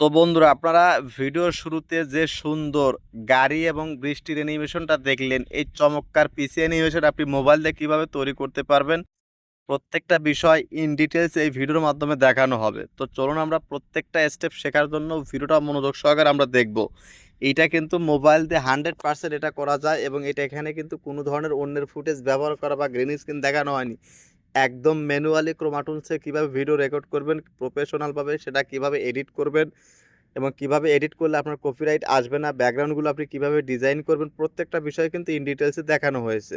তো বন্ধুরা, আপনারা ভিডিওর শুরুতে যে সুন্দর গাড়ি এবং বৃষ্টির অ্যানিমেশনটা দেখলেন, এই চমৎকার পিসি অ্যানিমেশন আপনি মোবাইল দিয়ে কীভাবে তৈরি করতে পারবেন, প্রত্যেকটা বিষয় ইন ডিটেলস এই ভিডিওর মাধ্যমে দেখানো হবে। তো চলুন আমরা প্রত্যেকটা স্টেপ শেখার জন্য ভিডিওটা মনোযোগ সহকারে আমরা দেখব। এইটা কিন্তু মোবাইল দিয়ে হান্ড্রেড পার্সেন্ট এটা করা যায় এবং এটা এখানে কিন্তু কোনো ধরনের অন্যের ফুটেজ ব্যবহার করা বা গ্রিন স্ক্রিন দেখানো হয়নি। একদম ম্যানুয়ালি ক্রোমাটুনসে কীভাবে ভিডিও রেকর্ড করবেন, প্রফেশনালভাবে সেটা কীভাবে এডিট করবেন এবং কীভাবে এডিট করলে আপনার কপিরাইট আসবে না, ব্যাকগ্রাউন্ডগুলো আপনি কীভাবে ডিজাইন করবেন, প্রত্যেকটা বিষয় কিন্তু ইন ডিটেলসে দেখানো হয়েছে।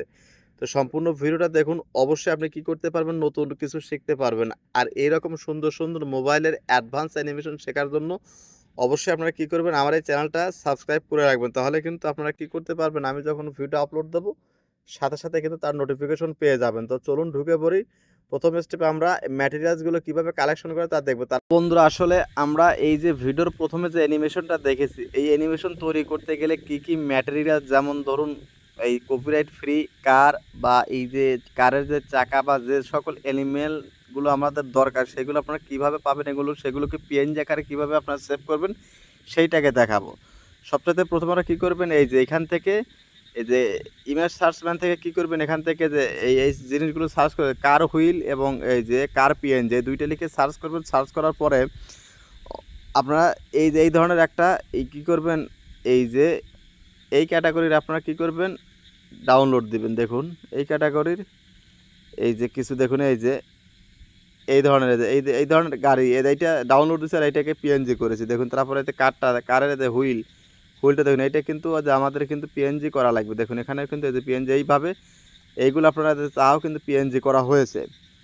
তো সম্পূর্ণ ভিডিওটা দেখুন, অবশ্যই আপনি কি করতে পারবেন, নতুন কিছু শিখতে পারবেন। আর এইরকম সুন্দর সুন্দর মোবাইলের অ্যাডভান্স অ্যানিমেশন শেখার জন্য অবশ্যই আপনারা কি করবেন, আমার এই চ্যানেলটা সাবস্ক্রাইব করে রাখবেন। তাহলে কিন্তু আপনারা কি করতে পারবেন, আমি যখন ভিডিও আপলোড দেবো সাথে সাথে কিন্তু তার নোটিফিকেশন পেয়ে যাবেন। তো চলুন ঢুকে পড়ি। প্রথম স্টেপে আমরা ম্যাটেরিয়ালসগুলো কীভাবে কালেকশন করে তা দেখব। তার বন্ধুরা, আসলে আমরা এই যে ভিডিওর প্রথমে যে অ্যানিমেশনটা দেখেছি, এই অ্যানিমেশন তৈরি করতে গেলে কি কি ম্যাটেরিয়াল যেমন ধরুন এই কপিরাইট ফ্রি কার বা এই যে কারের যে চাকা বা যে সকল অ্যানিমেলগুলো আমাদের দরকার, সেগুলো আপনারা কীভাবে পাবেন, এগুলো, সেগুলোকে পিএনজি আকারে কীভাবে আপনারা সেভ করবেন, সেইটাকে দেখাবো। সবচেয়ে প্রথমে আমরা কী করবেন, এই যে এখান থেকে এই যে ইমেজ সার্চম্যান থেকে কি করবেন? এখান থেকে যে এই এই জিনিসগুলো সার্চ করে কার হুইল এবং এই যে কার পিএন যে দুইটা লিখে সার্চ করবেন সার্চ করার পরে আপনারা এই যে, এই ধরনের একটা এই কী করবেন? এই যে, এই ক্যাটাগরির আপনারা কি করবেন? ডাউনলোড দিবেন, দেখুন। এই ক্যাটাগরির এই যে কিছু দেখুন, এই যে, এই ধরনের, এই এই ধরনের গাড়ি, এই এইটা ডাউনলোড দিচ্ছে আর এইটাকে পিএনজি করেছে। দেখুন, তারপরে যে কারটা কারের যে হুইল হুইলটা দেখুন এটা কিন্তু আমাদের কিন্তু পিএনজি করা লাগবে। দেখুন, এখানে কিন্তু এই যে পিএনজি এইভাবে এইগুলো আপনারা চাও কিন্তু পিএনজি করা হয়েছে।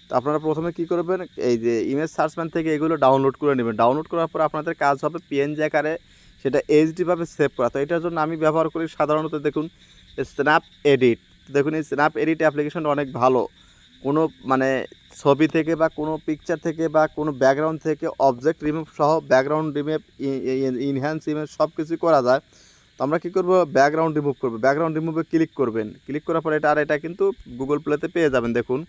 তো আপনারা প্রথমে কি করবেন, এই যে ইমেজ সার্চম্যান থেকে এগুলো ডাউনলোড করে নেবেন। ডাউনলোড করার পর আপনাদের কাজ হবে পিএনজি আকারে সেটা এইচডিভাবে সেভ করা। তো এটার জন্য আমি ব্যবহার করি সাধারণত দেখুন স্ন্যাপ এডিট দেখুন, এই স্ন্যাপ এডিট অ্যাপ্লিকেশনটা অনেক ভালো। কোনো মানে ছবি থেকে বা কোনো পিকচার থেকে বা কোনো ব্যাকগ্রাউন্ড থেকে অবজেক্ট রিমুভ সহ ব্যাকগ্রাউন্ড রিমুভ ইনহ্যান্স ইমেজ সব কিছুই করা যায়। তো আমরা কী করব? ব্যাকগ্রাউন্ড রিমুভ করব। ব্যাকগ্রাউন্ড রিমুভে ক্লিক করবেন। ক্লিক করার পরে এটা আর এটা কিন্তু গুগল প্লেতে পেয়ে যাবেন। দেখুন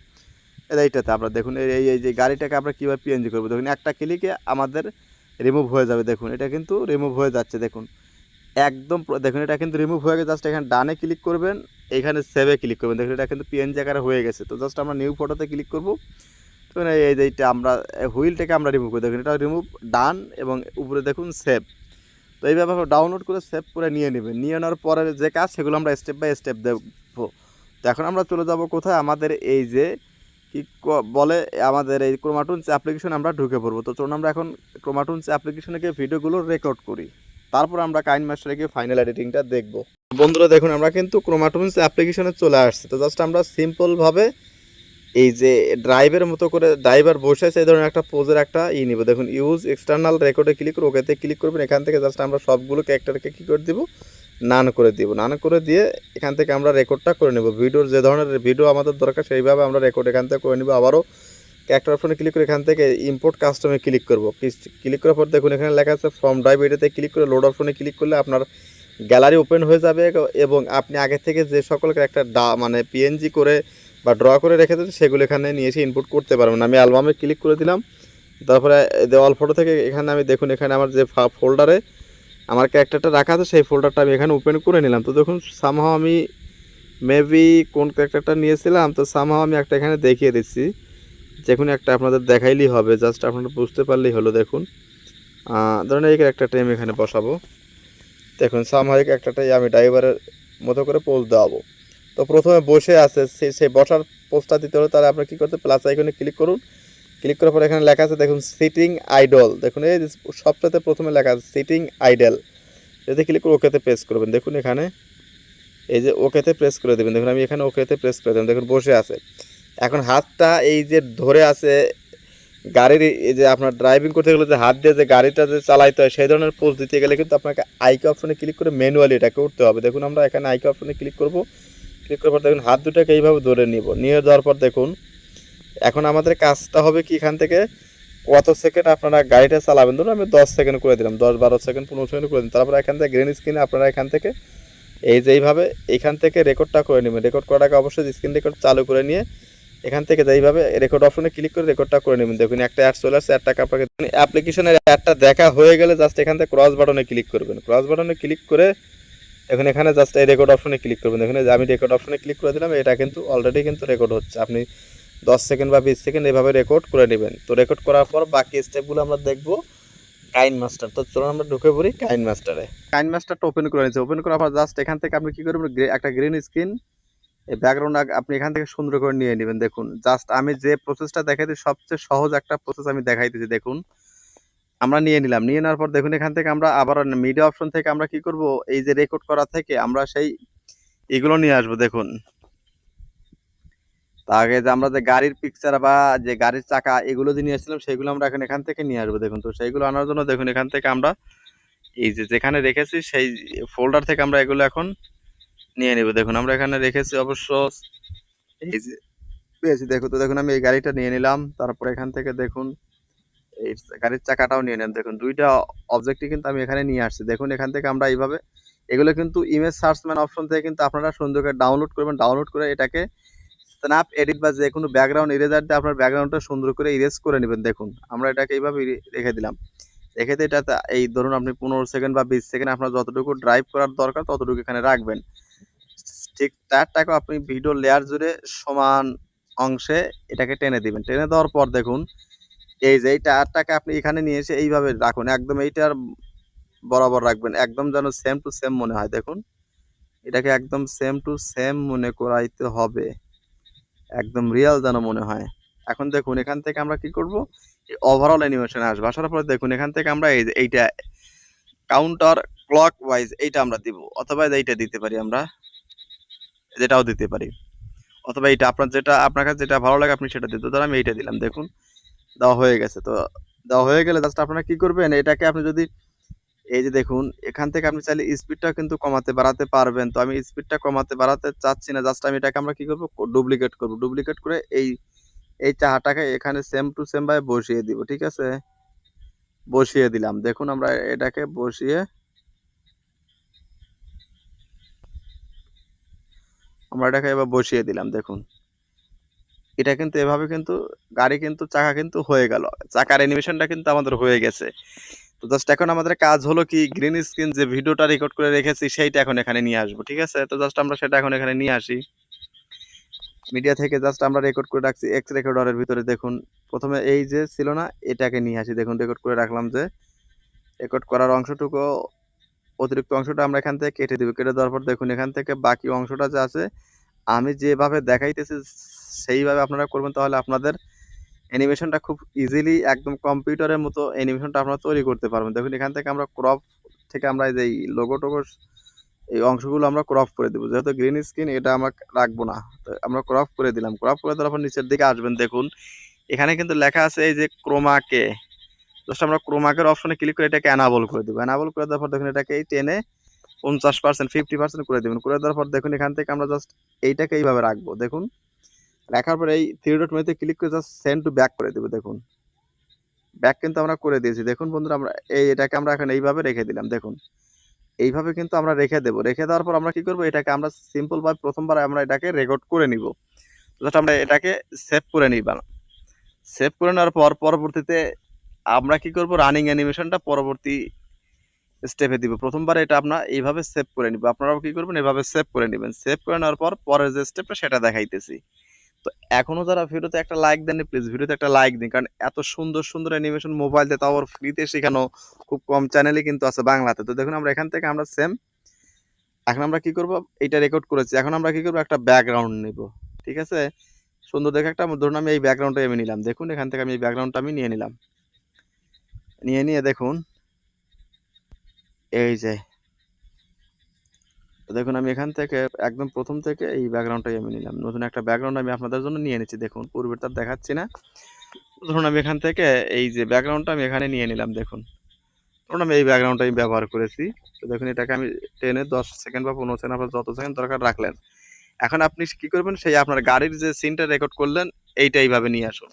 এইটাতে আমরা দেখুন, এই- এই যে গাড়িটাকে আমরা কীভাবে পিএনজি করব? দেখুন, একটা ক্লিকে আমাদের রিমুভ হয়ে যাবে। দেখুন, এটা কিন্তু রিমুভ হয়ে যাচ্ছে। দেখুন, একদম দেখুন, এটা কিন্তু রিমুভ হয়ে গেছে। জাস্ট এখানে ডানে ক্লিক করবেন। এখানে সেভে ক্লিক করবেন। দেখুন, এটা কিন্তু পিএনজি আকারে হয়ে গেছে। তো জাস্ট আমরা নিউ ফটোতে ক্লিক করব। তো এই এই যে এইটা আমরা হুইলটাকে আমরা রিমুভ করি, দেখুন, এটা রিমুভ ডান এবং উপরে দেখুন সেভ তো এইভাবে ডাউনলোড করে সেভ করে নিয়ে নেবেন। নিয়ে নেওয়ার পরে যে কাজ, সেগুলো আমরা স্টেপ বাই স্টেপ দেখব। তো এখন আমরা চলে যাব কোথায়? আমাদের এই যে, কি ক- বলে আমাদের এই ক্রোমাটুনস অ্যাপ্লিকেশন আমরা ঢুকে পড়ব। তো চলুন আমরা এখন ক্রোমাটুনস অ্যাপ্লিকেশনে গিয়ে ভিডিওগুলো রেকর্ড করি। তারপর আমরা কাইন মাস্টারে গিয়ে ফাইনাল এডিটিংটা দেখব। বন্ধুরা, দেখুন, আমরা কিন্তু ক্রোমাটুনস অ্যাপ্লিকেশনে চলে আসছি। তো জাস্ট আমরা সিম্পলভাবে এই যে ড্রাইভের মতো করে ড্রাইভার বসে আছে এই ধরনের একটা পোজের একটা ই নিব। দেখুন ইউজ এক্সটার্নাল রেকর্ডে ক্লিক করে ওকেতে ক্লিক করবেন, এখান থেকে জাস্ট আমরা সবগুলো ক্যারেক্টারকে কী করে দিব? নান করে দিব। নান করে দিয়ে এখান থেকে আমরা রেকর্ডটা করে নেব। ভিডিওর যে ধরনের ভিডিও আমাদের দরকার, সেইভাবে আমরা রেকর্ড এখান থেকে করে নেব। আবারও ক্যারেক্টার ফোনে ক্লিক করে এখান থেকে ইম্পোর্ট কাস্টমে ক্লিক করব। ক্লিক করার পর দেখুন এখানে লেখা আছে ফর্ম ড্রাইভ এটাতে ক্লিক করে লোড অপশনে ক্লিক করলে আপনার গ্যালারি ওপেন হয়ে যাবে এবং আপনি আগে থেকে যে সকল ক্যারেক্টার ডা মানে পিএনজি করে বা ড্র করে রেখে দিয়েছেন সেগুলো এখানে নিয়ে এসে ইনপুট করতে পারবেন। আমি অ্যালবামে ক্লিক করে দিলাম। তারপরে দেওয়াল ফটো থেকে এখানে আমি দেখুন, এখানে আমার যে ফোল্ডারে আমার ক্যারেক্টারটা রাখা আছে, সেই ফোল্ডারটা আমি এখানে ওপেন করে নিলাম। তো দেখুন সামহাও আমি মেবি কোন ক্যারেক্টারটা নিয়েছিলাম, তো সামহাও আমি একটা এখানে দেখিয়ে দিচ্ছি। যে কোনো একটা আপনাদের দেখাইলেই হবে, জাস্ট আপনারা বুঝতে পারলেই হলো, দেখুন। ধরুন এই ক্যারেক্টারটাই আমি এখানে বসাবো। দেখুন সামহাও এই ক্যারেক্টারটাই আমি ড্রাইভারের মতো করে পোজ দেওয়াবো। তো প্রথমে বসে আছে সেই বসার পোস্টটা দিতে হলে তাহলে আপনার কী করতে প্লাস আইকনে ক্লিক করুন। ক্লিক করার পর এখানে লেখা আছে, দেখুন সিটিং আইডল দেখুন, এই সবটাতে প্রথমে লেখা আছে সিটিং আইডল যদি ক্লিক করে, ওকেতে প্রেস করবেন। দেখুন এখানে, এই যে ওকেতে প্রেস করে দেবেন। দেখুন, আমি এখানে ওকেতে প্রেস করে দেবেন দেখুন, বসে আছে। এখন হাতটা এই যে ধরে আছে, গাড়ির এই যে আপনার ড্রাইভিং করতে গেলে যে হাত দিয়ে যে গাড়িটা যে চালাইতে হয়, সেই ধরনের পোজ দিতে গেলে কিন্তু আপনাকে আইকে অপশনে ক্লিক করে ম্যানুয়ালি এটা করতে হবে। দেখুন আমরা এখানে আইকে অপশনে ক্লিক করব। ক্লিক করার পর দেখুন হাত দুটাকে এইভাবে ধরে নিব। নিয়ে যাওয়ার পর দেখুন, এখন আমাদের কাজটা হবে কি এখান থেকে? কত সেকেন্ড আপনারা গাড়িটা চালাবেন? ধরুন আমি দশ সেকেন্ড করে দিলাম, দশ, বারো সেকেন্ড পনেরো সেকেন্ড করে দিন তারপর এখান থেকে গ্রিন স্ক্রিনে আপনারা এখান থেকে এই যে এইভাবে এখান থেকে রেকর্ডটা করে নেবেন। রেকর্ড করাটাকে অবশ্যই স্ক্রিন রেকর্ড চালু করে নিয়ে এখান থেকে এইভাবে রেকর্ড অপশনে ক্লিক করে রেকর্ডটা করে নেবেন। দেখুন, একটা অ্যাড চলে আসছে অ্যাডটাকে আপনাকে অ্যাপ্লিকেশনের অ্যাডটা দেখা হয়ে গেলে জাস্ট এখান থেকে ক্রস বাটনে ক্লিক করবেন। ক্রস বাটনে ক্লিক করে এখন এখানে জাস্ট এই রেকর্ড অপশনে ক্লিক করবেন। দেখুন আমি রেকর্ড অপশনে ক্লিক করে দিলাম, এটা কিন্তু অলরেডি কিন্তু রেকর্ড হচ্ছে। আপনি দশ সেকেন্ড বা বিশ সেকেন্ড এভাবে রেকর্ড করে নেবেন। তো রেকর্ড করার পর বাকি স্টেপগুলো আমরা দেখব কাইন মাস্টার তো চলুন, আমরা ঢুকে পড়ি কাইন মাস্টারে কাইন মাস্টারটা ওপেন করে নিচ্ছে ওপেন করার পর জাস্ট এখান থেকে আপনি কি করবেন? একটা গ্রিন স্ক্রিন এই ব্যাকগ্রাউন্ড আপনি এখান থেকে সুন্দর করে নিয়ে নেবেন, দেখুন। জাস্ট আমি যে প্রসেসটা দেখাইছি সবচেয়ে সহজ একটা প্রসেস আমি দেখাইতেছি, দেখুন। আমরা নিয়ে নিলাম। নিয়ে নেওয়ার পর দেখুন, এখান থেকে আমরা আবার মিডিয়া অপশন থেকে আমরা কি করব? এই যে রেকর্ড করা থেকে আমরা সেই এগুলো নিয়ে আসব, দেখুন। আগে যে আমরা যে গাড়ির পিকচার বা যে গাড়ির চাকা, এগুলো যে নিয়ে আসছিলাম, সেগুলো আমরা এখন এখান থেকে নিয়ে আসব, দেখুন। তো সেইগুলো আনার জন্য দেখুন, এখান থেকে আমরা এই যে যেখানে রেখেছি, সেই ফোল্ডার থেকে আমরা এগুলো এখন নিয়ে নেব। দেখুন, আমরা এখানে রেখেছি অবশ্য এই যে পেয়েছি দেখুন তো, দেখুন, আমি এই গাড়িটা নিয়ে নিলাম। তারপর এখান থেকে দেখুন, এই গাড়ির চাকাটাও নিয়ে নেন। দেখুন, দুইটা অবজেক্টই কিন্তু আমি এখানে নিয়ে আসছি। দেখুন, এখান থেকে আমরা এইভাবে, এগুলো কিন্তু ইমেজ সার্চম্যান অপশন থেকে কিন্তু আপনারা সুন্দর করে ডাউনলোড করবেন। ডাউনলোড করে এটাকে স্ন্যাপ এডিট বা যে কোনো ব্যাকগ্রাউন্ড ইরেজার দিয়ে আপনার ব্যাকগ্রাউন্ডটা সুন্দর করে ইরেজ করে নেবেন। দেখুন, আমরা এটাকে এইভাবে রেখে দিলাম। রেখে দিয়ে এটাতে এই ধরুন, আপনি পনেরো সেকেন্ড বা বিশ সেকেন্ড আপনার যতটুকু ড্রাইভ করার দরকার, ততটুকু এখানে রাখবেন। ঠিক তারটাকেও আপনি ভিডিও লেয়ার জুড়ে সমান অংশে এটাকে টেনে দিবেন। টেনে দেওয়ার পর দেখুন, এই যে এই টায়ারটাকে আপনি এখানে নিয়ে এসে এইভাবে রাখুন, একদম এইটার বরাবর রাখবেন, একদম যেন সেম টু সেম মনে হয়। দেখুন, এটাকে একদম সেম টু সেম মনে করাইতে হবে, একদম রিয়েল যেন মনে হয়। এখন দেখুন, এখান থেকে আমরা কি করব? ওভারঅল অ্যানিমেশনে আসব। আসার পরে দেখুন, এখান থেকে আমরা এই এইটা কাউন্টার ক্লক ওয়াইজ এইটা আমরা দিব, অথবা এইটা দিতে পারি আমরা। যেটাও দিতে পারি। অথবা এটা আপনার যেটা, আপনার কাছে যেটা ভালো লাগে আপনি সেটা দিতে ধর আমি এইটা দিলাম, দেখুন। দেওয়া হয়ে গেছে। তো দেওয়া হয়ে গেলে জাস্ট আপনারা কি করবেন, এটাকে আপনি যদি, এই যে দেখুন, এখান থেকে আপনি চাইলে স্পিডটা কিন্তু কমাতে, বাড়াতে পারবেন। তো আমি স্পিডটা কমাতে, বাড়াতে চাচ্ছি না, জাস্ট আমি এটাকে আমরা কি করব ডুপ্লিকেট করব। ডুপ্লিকেট করে এই এই চাহাটাকে এখানে সেম টু সেম ভাবে বসিয়ে দিব, ঠিক আছে? বসিয়ে দিলাম। দেখুন আমরা এটাকে বসিয়ে আমরা এটাকে এবার বসিয়ে দিলাম, দেখুন। এটা কিন্তু এভাবে কিন্তু গাড়ি কিন্তু চাকা কিন্তু হয়ে গেল। চাকার অ্যানিমেশনটা কিন্তু আমাদের হয়ে গেছে। তো জাস্ট এখন আমাদের কাজ হলো কি গ্রিন স্ক্রিন যে ভিডিওটা রেকর্ড করে রেখেছি সেইটা এখন এখানে নিয়ে আসব, ঠিক আছে? তো জাস্ট আমরা সেটা এখন এখানে নিয়ে আসি। মিডিয়া থেকে জাস্ট আমরা রেকর্ড করে রাখছি এক্স রেকর্ডারের ভিতরে, দেখুন। প্রথমে এই যে ছিল না, এটাকে নিয়ে আসি। দেখুন রেকর্ড করে রাখলাম যে রেকর্ড করার অংশটুকু অতিরিক্ত অংশটা আমরা এখান থেকে কেটে দিব। কেটে দেওয়ার পর দেখুন, এখান থেকে বাকি অংশটা যে আছে, আমি যেভাবে দেখাইতেছি, সেইভাবে আপনারা করবেন, তাহলে আপনাদের অ্যানিমেশনটা খুব ইজিলি একদম কম্পিউটারের মতো অ্যানিমেশনটা আপনারা তৈরি করতে পারবেন। দেখুন, এখান থেকে আমরা ক্রপ থেকে আমরা এই যে লোগো টোগো এই অংশগুলো আমরা ক্রপ করে দেবো। যেহেতু গ্রিন স্ক্রিন এটা আমরা রাখব না। তো আমরা ক্রপ করে দিলাম। ক্রপ করে দেওয়ার পর নিচের দিকে আসবেন, দেখুন। এখানে কিন্তু লেখা আছে এই যে ক্রোমাকে জাস্ট আমরা ক্রোমাকের অপশনে ক্লিক করে এটাকে অ্যানাবল করে দেবো। অ্যানাবল করে দেওয়ার পর দেখুন এটাকে এই টেনে পঞ্চাশ পার্সেন্ট ফিফটি পার্সেন্ট করে দেবেন। করে দেওয়ার পর দেখুন এখান থেকে আমরা জাস্ট এইটাকে এইভাবে রাখব। দেখুন, রাখার পর এই থ্রি ডট মেনুতে ক্লিক করে জাস্ট সেন্ড টু ব্যাক করে দেবো, দেখুন। ব্যাক কিন্তু আমরা করে দিয়েছি। দেখুন বন্ধুরা, আমরা এই এটাকে আমরা এখন এইভাবে রেখে দিলাম, দেখুন। এইভাবে কিন্তু আমরা রেখে দেবো। রেখে দেওয়ার পর আমরা কি করব? এটাকে আমরা সিম্পল ভাবে প্রথমবার আমরা এটাকে রেকর্ড করে নিব। জাস্ট আমরা এটাকে সেভ করে নিব সেভ করে নেওয়ার পর পরবর্তীতে আমরা কি করব? রানিং অ্যানিমেশনটা পরবর্তী স্টেপে দিব। প্রথমবার এটা আপনার এইভাবে সেভ করে নিব আপনারাও কি করবেন? এভাবে সেভ করে নেবেন। সেভ করে নেওয়ার পর পরের যে স্টেপটা সেটা দেখাইতেছি। তো এখনও যারা ভিডিওতে একটা লাইক দেননি প্লিজ ভিডিওতে একটা লাইক দিন। কারণ এত সুন্দর সুন্দর অ্যানিমেশন মোবাইল দিয়ে তাও ফ্রিতে শেখানো খুব কম চ্যানেলে কিন্তু আছে বাংলাতে। তো দেখুন, আমরা এখান থেকে আমরা সেম এখন আমরা কি করব? এটা রেকর্ড করেছি। এখন আমরা কি করব? একটা ব্যাকগ্রাউন্ড নিব। ঠিক আছে? সুন্দর দেখে একটা, ধরুন আমি এই ব্যাকগ্রাউন্ডটা আমি নিলাম। দেখুন, এখান থেকে আমি এই ব্যাকগ্রাউন্ডটা আমি নিয়ে নিলাম। নিয়ে নিয়ে দেখুন। এই যে। দেখুন, আমি এখান থেকে, একদম প্রথম থেকে এই ব্যাকগ্রাউন্ডটাই আমি নিলাম। নতুন একটা ব্যাকগ্রাউন্ড আমি আপনাদের জন্য নিয়ে নিচ্ছি দেখুন, পূর্বের তার দেখাচ্ছি না। ধরুন, আমি এখান থেকে এই যে ব্যাকগ্রাউন্ডটা আমি এখানে নিয়ে নিলাম, দেখুন। ধরুন, আমি এই ব্যাকগ্রাউন্ডটা আমি ব্যবহার করেছি। তো দেখুন, এটাকে আমি টেনে দশ সেকেন্ড বা পনেরো সেকেন্ড আপনার যত সেকেন্ড দরকার রাখলেন। এখন আপনি কি করবেন, সেই আপনার গাড়ির যে সিনটা রেকর্ড করলেন, এইটা এইভাবে নিয়ে আসুন।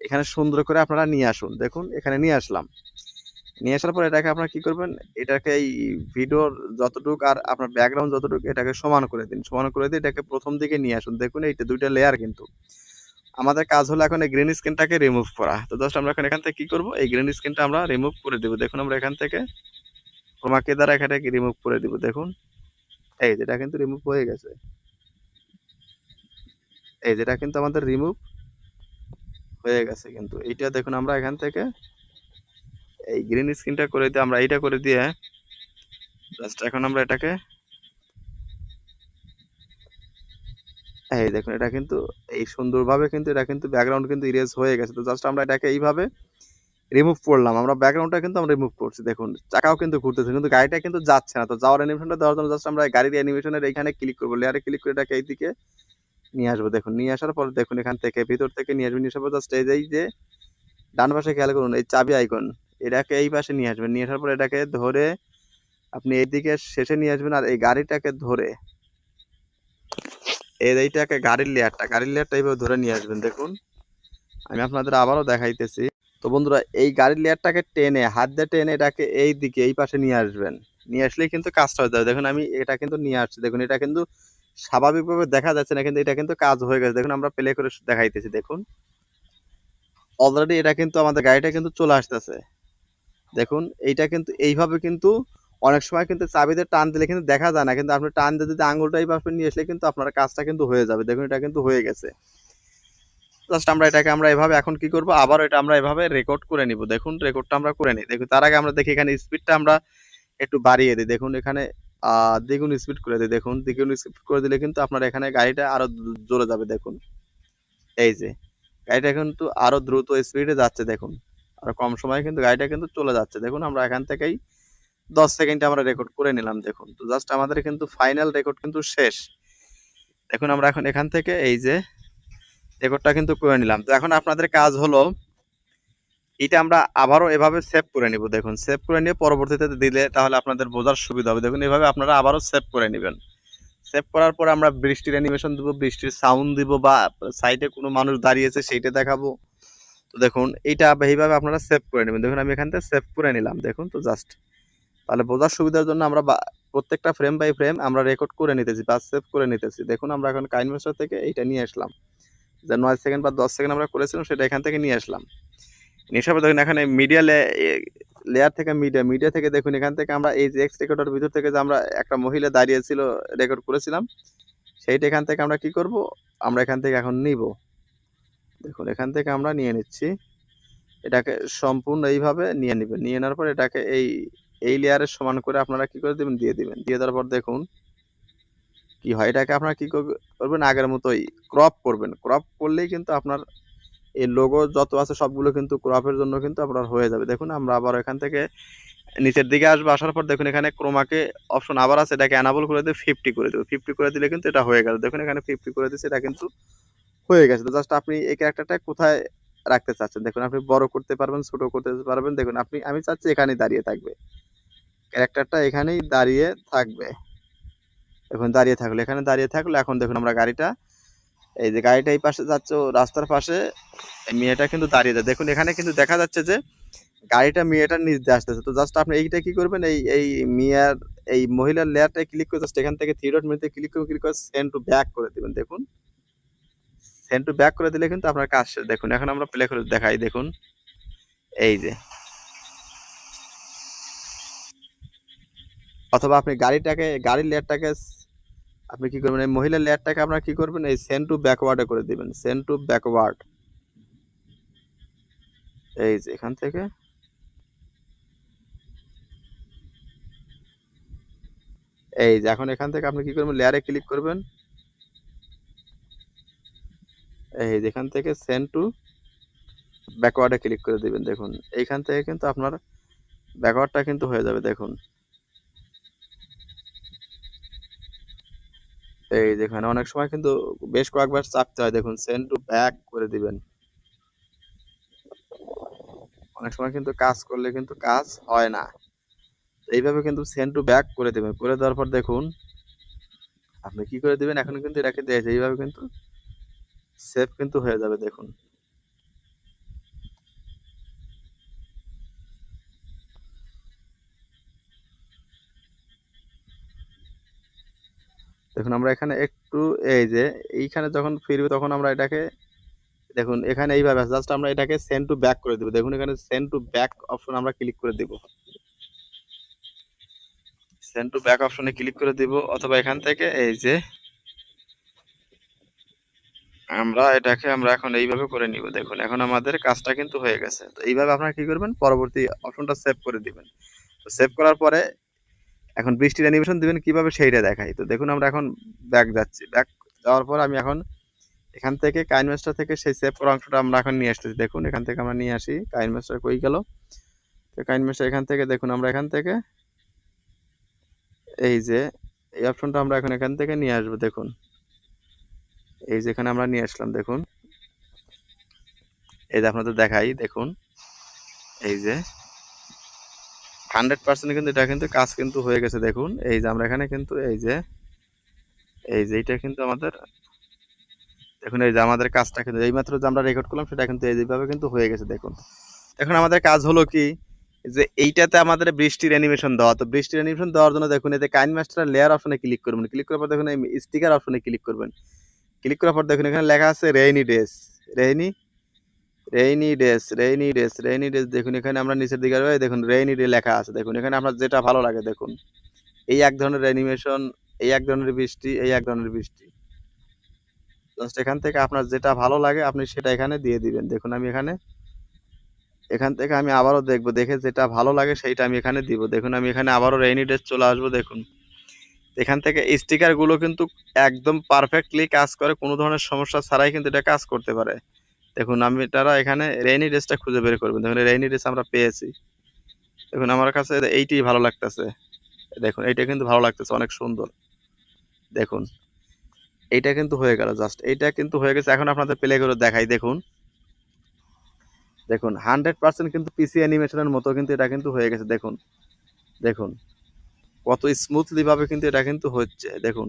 এখানে সুন্দর করে আপনারা নিয়ে আসুন। দেখুন, এখানে নিয়ে আসলাম। নিয়ে আসার পর এটাকে আপনারা কি করবেন, এটাকে এই ভিডিওর যতটুকু আর আপনার ব্যাকগ্রাউন্ড যতটুকু এটাকে সমান করে দিন। সমান করে দিয়ে এটাকে প্রথম দিকে নিয়ে আসুন। দেখুন, এইটা দুইটা লেয়ার কিন্তু। আমাদের কাজ হলো এখন এই গ্রিন স্ক্রিনটাকে রিমুভ করা। তো জাস্ট আমরা এখন এখান থেকে কি করব, এই গ্রিন স্ক্রিনটা আমরা রিমুভ করে দেবো। দেখুন, আমরা এখান থেকে ক্রোমাকে দ্বারা এখানে রিমুভ করে দিব। দেখুন, এই যেটা কিন্তু রিমুভ হয়ে গেছে। এই যেটা কিন্তু আমাদের রিমুভ হয়ে গেছে। কিন্তু এইটা দেখুন, আমরা এখান থেকে এই গ্রিন স্ক্রিনটা করে দিয়ে আমরা এইটা করে দিয়ে জাস্ট এখন আমরা এটাকে এই দেখুন, এটা কিন্তু এই সুন্দরভাবে কিন্তু এটা কিন্তু ব্যাকগ্রাউন্ড কিন্তু ইরেজ হয়ে গেছে। তো জাস্ট আমরা এটাকে এইভাবে রিমুভ করলাম। আমরা ব্যাকগ্রাউন্ডটা কিন্তু আমরা রিমুভ করছি। দেখুন, চাকাও কিন্তু ঘুরতেছে, কিন্তু গাড়িটা কিন্তু যাচ্ছে না। তো যাওয়ার অ্যানিমেশনটা দেওয়ার জন্য জাস্ট আমরা গাড়ির অ্যানিমেশনের এইখানে ক্লিক করব। লেয়ারে ক্লিক করে এটাকে এইদিকে নিয়ে আসব দেখুন। নিয়ে আসার পর দেখুন এখান থেকে, ভিতর থেকে নিয়ে আসবেন। নিয়ে আসার পর জাস্ট এই যে ডান পাশে খেয়াল করুন, এই চাবি আইকন, এটাকে এই পাশে নিয়ে আসবেন। নিয়ে আসার পর এটাকে ধরে আপনি এইদিকে শেষে নিয়ে আসবেন আর এই গাড়িটাকে ধরে। এই এইটাকে গাড়ির লেয়ারটা গাড়ির লেয়ারটা এইভাবে ধরে নিয়ে আসবেন, দেখুন। আমি আপনাদের আবারও দেখাইতেছি। তো বন্ধুরা, এই গাড়ির লেয়ারটাকে টেনে, হাত দিয়ে টেনে এটাকে এই দিকে এই পাশে নিয়ে আসবেন। নিয়ে আসলেই কিন্তু কাজটা হয়ে যাবে। দেখুন, আমি এটা কিন্তু নিয়ে আসছি। দেখুন, এটা কিন্তু স্বাভাবিকভাবে দেখা যাচ্ছে না, কিন্তু এটা কিন্তু কাজ হয়ে গেছে। দেখুন, আমরা প্লে করে দেখাইতেছি, দেখুন। অলরেডি এটা কিন্তু আমাদের গাড়িটা কিন্তু চলে আসতেছে। দেখুন, এইটা কিন্তু এইভাবে কিন্তু অনেক সময় কিন্তু চাবিতে টান দিলে কিন্তু দেখা যায় না, কিন্তু আপনি টান দিয়ে যদি আঙুলটা এইভাবে নিয়ে আসলে কিন্তু আপনার কাজটা কিন্তু হয়ে যাবে। দেখুন, এটা কিন্তু হয়ে গেছে। জাস্ট আমরা এটাকে আমরা এভাবে এখন কি করব? আবার এটা আমরা এভাবে রেকর্ড করে নিব। দেখুন রেকর্ডটা আমরা করে নিই। দেখুন, তার আগে আমরা দেখি এখানে স্পিডটা আমরা একটু বাড়িয়ে দিই। দেখুন, এখানে দ্বিগুণ স্পিড করে দিই দেখুন, দ্বিগুণ স্পিড করে দিলে কিন্তু আপনার এখানে গাড়িটা আরও জোরে যাবে, দেখুন। এই যে, গাড়িটা কিন্তু আরও দ্রুত স্পিডে যাচ্ছে, দেখুন। আর কম সময়ে কিন্তু গাড়িটা কিন্তু চলে যাচ্ছে। দেখুন, আমরা এখান থেকেই দশ সেকেন্ডে আমরা রেকর্ড করে নিলাম, দেখুন। তো জাস্ট আমাদের কিন্তু ফাইনাল রেকর্ড কিন্তু শেষ। দেখুন, আমরা এখন এখান থেকে এই যে রেকর্ডটা কিন্তু করে নিলাম। তো এখন আপনাদের কাজ হলো এটা আমরা আবারও এভাবে সেভ করে নিব। দেখুন সেভ করে নিয়ে পরবর্তীতে দিলে তাহলে আপনাদের বোঝার সুবিধা হবে। দেখুন, এভাবে আপনারা আবারও সেভ করে নেবেন। সেভ করার পরে আমরা বৃষ্টির অ্যানিমেশন দেবো, বৃষ্টির সাউন্ড দিব বা সাইডে কোনো মানুষ দাঁড়িয়েছে সেইটা দেখাবো। তো দেখুন, এইটা এইভাবে আপনারা সেভ করে নেবেন। দেখুন, আমি এখান থেকে সেভ করে নিলাম। দেখুন তো জাস্ট তাহলে বোঝার সুবিধার জন্য আমরা প্রত্যেকটা ফ্রেম বাই ফ্রেম আমরা রেকর্ড করে নিতেছি বা সেভ করে নিতেছি। দেখুন, আমরা এখন কাইনমেস্টার থেকে এইটা নিয়ে আসলাম। যে নয় সেকেন্ড বা দশ সেকেন্ড আমরা করেছিলাম, সেটা এখান থেকে নিয়ে আসলাম। নিয়ে দেখুন, এখানে মিডিয়া লেয়ার থেকে মিডিয়া মিডিয়া থেকে দেখুন, এখান থেকে আমরা এই যে এক্স রেকর্ডের ভিতর থেকে যে আমরা একটা মহিলা দাঁড়িয়েছিল রেকর্ড করেছিলাম, সেইটা এখান থেকে আমরা কি করব? আমরা এখান থেকে এখন নিব। দেখুন, এখান থেকে আমরা নিয়ে নিচ্ছি। এটাকে সম্পূর্ণ এইভাবে নিয়ে নেবেন। নিয়ে নেওয়ার পর এটাকে এই এই লেয়ারের সমান করে আপনারা কি করে দেবেন? দিয়ে দিবেন। দিয়ে দেওয়ার পর দেখুন, কি হয়? এটাকে আপনারা কি করবেন? আগের মতোই ক্রপ করবেন। ক্রপ করলেই কিন্তু আপনার এই লোগো যত আছে সবগুলো কিন্তু ক্রপের জন্য কিন্তু আপনার হয়ে যাবে। দেখুন, আমরা আবার এখান থেকে নিচের দিকে আসব, আসার পর দেখুন এখানে ক্রোমাকে অপশন আবার আছে, এটাকে অ্যানাবল করে দিয়ে ফিফটি করে দেবো। ফিফটি করে দিলে কিন্তু এটা হয়ে গেল। দেখুন, এখানে ফিফটি করে দিচ্ছে এটা কিন্তু হয়ে গেছে। তো জাস্ট আপনি এই ক্যারেক্টারটা কোথায় রাখতে চাচ্ছেন? দেখুন, আপনি বড় করতে পারবেন, ছোট করতে পারবেন। দেখুন, আপনি, আমি চাচ্ছি এখানেই দাঁড়িয়ে থাকবে। ক্যারেক্টারটা এখানেই দাঁড়িয়ে থাকবে। এখন দাঁড়িয়ে থাকল, এখানে দাঁড়িয়ে থাকল। এখন দেখুন, আমরা গাড়িটা এই যে গাড়িটা এই পাশে যাচ্ছে রাস্তার পাশে মেয়েটা কিন্তু দাঁড়িয়ে যায়। দেখুন, এখানে কিন্তু দেখা যাচ্ছে যে গাড়িটা মেয়েটার নিচ দিয়ে আসতেছে। তো জাস্ট আপনি এইটা কি করবেন? এই এই মেয়ার, এই মহিলার লেয়ারটা ক্লিক করে জাস্ট এখান থেকে থ্রি ডট মেনুতে ক্লিক করে ক্লিক করে সেন্ড টু ব্যাক করে দিবেন। দেখুন সেন্ড টু ব্যাক করে দিলে কিন্তু আপনার কাজ শেষ। দেখুন, এখন আমরা প্লে করে দেখাই, দেখুন। এই যে। অথবা আপনি গাড়িটাকে, গাড়ির লেয়ারটাকে আপনি কি করবেন? এই মহিলার লেয়ারটাকে আপনার কি করবেন? এই সেন্ড টু ব্যাকওয়ার্ডে করে দিবেন। Send to backward. এই যে এখান থেকে। এই যে এখন এখান থেকে আপনি কি করবেন? লেয়ারে ক্লিক করবেন। এই যে এখান থেকে সেন্ড টু ব্যাকওয়ার্ডে ক্লিক করে দিবেন। দেখুন, এইখান থেকে কিন্তু আপনার ব্যাকওয়ার্ডটা কিন্তু হয়ে যাবে। দেখুন এই যেখানে অনেক সময় কিন্তু বেশ কয়েকবার চাপতে হয়। দেখুন সেন্ড টু ব্যাক করে দিবেন। অনেক সময় কিন্তু কাজ করলে কিন্তু কাজ হয় না। এইভাবে কিন্তু সেন্ড টু ব্যাক করে দেবেন। করে দেওয়ার পর দেখুন, আপনি কি করে দিবেন? এখন কিন্তু রেখে দিয়েছে এইভাবে কিন্তু সেফ কিন্তু হয়ে যাবে, দেখুন। আমরা এখানে একটু এই যে, এইখানে যখন ফিরবে তখন আমরা এটাকে, দেখুন এখানে এইভাবে জাস্ট আমরা এটাকে সেন্ড টু ব্যাক করে দেবো। দেখুন এখানে সেন্ড টু ব্যাক অপশন আমরা ক্লিক করে দেব। সেন্ড টু ব্যাক অপশনে ক্লিক করে দিব, অথবা এখান থেকে এই যে, আমরা এটাকে আমরা এখন এইভাবে করে নিব। দেখুন এখন আমাদের কাজটা কিন্তু হয়ে গেছে। তো এইভাবে আপনারা কি করবেন? পরবর্তী অপশনটা সেভ করে দিবেন। তো সেভ করার পরে এখন বৃষ্টির অ্যানিমেশন দিবেন, কীভাবে সেইটা দেখাই? তো দেখুন, আমরা এখন ব্যাক যাচ্ছি। ব্যাক যাওয়ার পর আমি এখন এখান থেকে কাইন মাস্টার থেকে সেই সেভ করা অংশটা আমরা এখন নিয়ে আসতেছি। দেখুন, এখান থেকে আমরা নিয়ে আসি। কাইন মাস্টার কই গেল? তো কাইন মাস্টার এখান থেকে, দেখুন, আমরা এখান থেকে এই যে, এই অপশনটা আমরা এখন এখান থেকে নিয়ে আসব, দেখুন। এই যেখানে আমরা নিয়ে আসলাম, দেখুন। এই যে আপনাদের দেখাই, দেখুন। এই যে হান্ড্রেড পার্সেন্ট কিন্তু এটা কিন্তু কাজ কিন্তু হয়ে গেছে, দেখুন। এই যে আমরা এখানে কিন্তু এই যে এই যে এইটা কিন্তু আমাদের, দেখুন এই যে আমাদের কাজটা কিন্তু, এইমাত্র যে আমরা রেকর্ড করলাম সেটা কিন্তু এইভাবে কিন্তু হয়ে গেছে, দেখুন। এখন আমাদের কাজ হলো কি, যে এইটাতে আমাদের বৃষ্টির অ্যানিমেশন দেওয়া। তো বৃষ্টির অ্যানিমেশন দেওয়ার জন্য দেখুন, এতে কাইন মাস্টার লেয়ার অপশনে ক্লিক করবেন। ক্লিক করার পর দেখুন, এই স্টিকার অপশনে ক্লিক করবেন। ক্লিক করার পর দেখুন, এখানে লেখা আছে rainy days rainy rainy days rainy days rainy days দেখুন, এখানে আমরা নিচের দিকে দেখুন রেইনি ডে লেখা আছে, দেখুন, এখানে আপনার যেটা ভালো লাগে, দেখুন, এই এক ধরনের অ্যানিমেশন এই এক ধরনের বৃষ্টি, এই এক ধরনের বৃষ্টি। জাস্ট এখান থেকে আপনার যেটা ভালো লাগে, আপনি সেটা এখানে দিয়ে দিবেন। দেখুন, আমি এখানে, এখান থেকে আমি আবারও দেখব, দেখে যেটা ভালো লাগে, সেইটা আমি এখানে দিব। দেখুন, আমি এখানে আবারও রেইনি ডেস চলে আসব, দেখুন। এখান থেকে স্টিকারগুলো কিন্তু একদম পারফেক্টলি কাজ করে, কোনো ধরনের সমস্যা ছাড়াই কিন্তু এটা কাজ করতে পারে। দেখুন, আমি, তারা এখানে রেইনি ড্রেসটা খুঁজে বের করবেন। দেখুন রেইনি ড্রেস আমরা পেয়েছি। দেখুন, আমার কাছে এইটি ভালো লাগতেছে। দেখুন, এইটা কিন্তু ভালো লাগতেছে, অনেক সুন্দর। দেখুন, এইটা কিন্তু হয়ে গেল জাস্ট এইটা কিন্তু হয়ে গেছে, এখন আপনাদের প্লে করে দেখাই, দেখুন। দেখুন হান্ড্রেড পার্সেন্ট কিন্তু পিসি অ্যানিমেশনের মতো কিন্তু এটা কিন্তু হয়ে গেছে, দেখুন। দেখুন, কত স্মুথলিভাবে কিন্তু এটা কিন্তু হচ্ছে, দেখুন।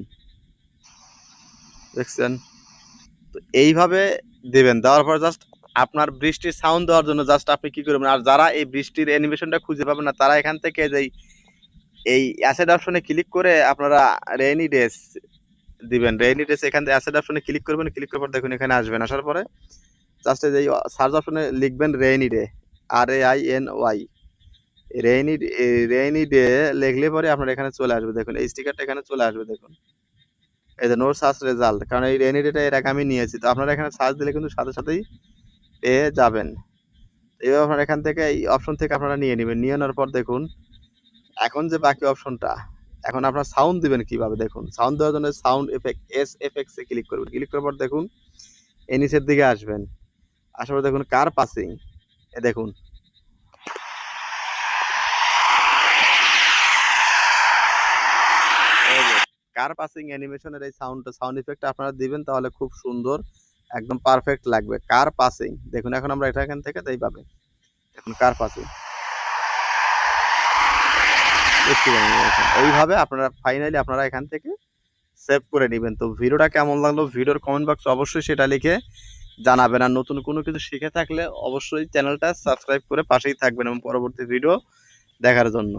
দেখছেন? তো এইভাবে দেবেন। দেওয়ার পর জাস্ট আপনার বৃষ্টির সাউন্ড দেওয়ার জন্য জাস্ট আপনি কি করবেন? আর যারা এই বৃষ্টির অ্যানিমেশনটা খুঁজে পাবেন না, তারা এখান থেকে যেই, এই অ্যাসেড অপশনে ক্লিক করে আপনারা রেইনি ডেস দিবেন। রেইনি ডেস এখান থেকে অ্যাসেড অপশনে ক্লিক করবেন। ক্লিক করার পর দেখুন এখানে আসবেন। আসার পরে জাস্ট এই সার্চ অপশনে লিখবেন rainy day R A I N Y rainy rainy day লিখলে পরে আপনার এখানে চলে আসবে। দেখুন, এই স্টিকারটা এখানে চলে আসবে। দেখুন। এই যে নোট সার্চ রেজাল্ট কারণ এই রেইনি ডেটা এর আগে আমি নিয়েছি, তো আপনারা এখানে সার্চ দিলে কিন্তু সাথে সাথেই পেয়ে যাবেন। এইভাবে আপনারা এখান থেকে এই অপশন থেকে আপনারা নিয়ে নেবেন। নিয়ে নেওয়ার পর দেখুন, এখন যে বাকি অপশনটা এখন আপনার সাউন্ড দিবেন কীভাবে দেখুন। সাউন্ড দেওয়ার জন্য সাউন্ড এফেক্ট এস এফেক্টস এ ক্লিক করবেন। ক্লিক করার পর দেখুন, এই নিচের দিকে আসবেন। আসার পর দেখুন কার পাসিং এ দেখুন কার পাসিং অ্যানিমেশনের এই সাউন্ডটা সাউন্ড ইফেক্ট আপনারা দিবেন তাহলে খুব সুন্দর, একদম পারফেক্ট লাগবে। কার পাসিং দেখুন, এখন আমরা এটা এখান থেকে তাই পাবে। এখন কার পাসিং এইভাবে আপনারা ফাইনালি আপনারা এখান থেকে সেভ করে নেবেন। তো ভিডিওটা কেমন লাগল? ভিডিওর কমেন্ট বক্সে অবশ্যই সেটা লিখে জানাবেন। আর নতুন কোনো কিছু শিখে থাকলে অবশ্যই চ্যানেলটা সাবস্ক্রাইব করে পাশেই থাকবেন এবং পরবর্তী ভিডিও দেখার জন্য।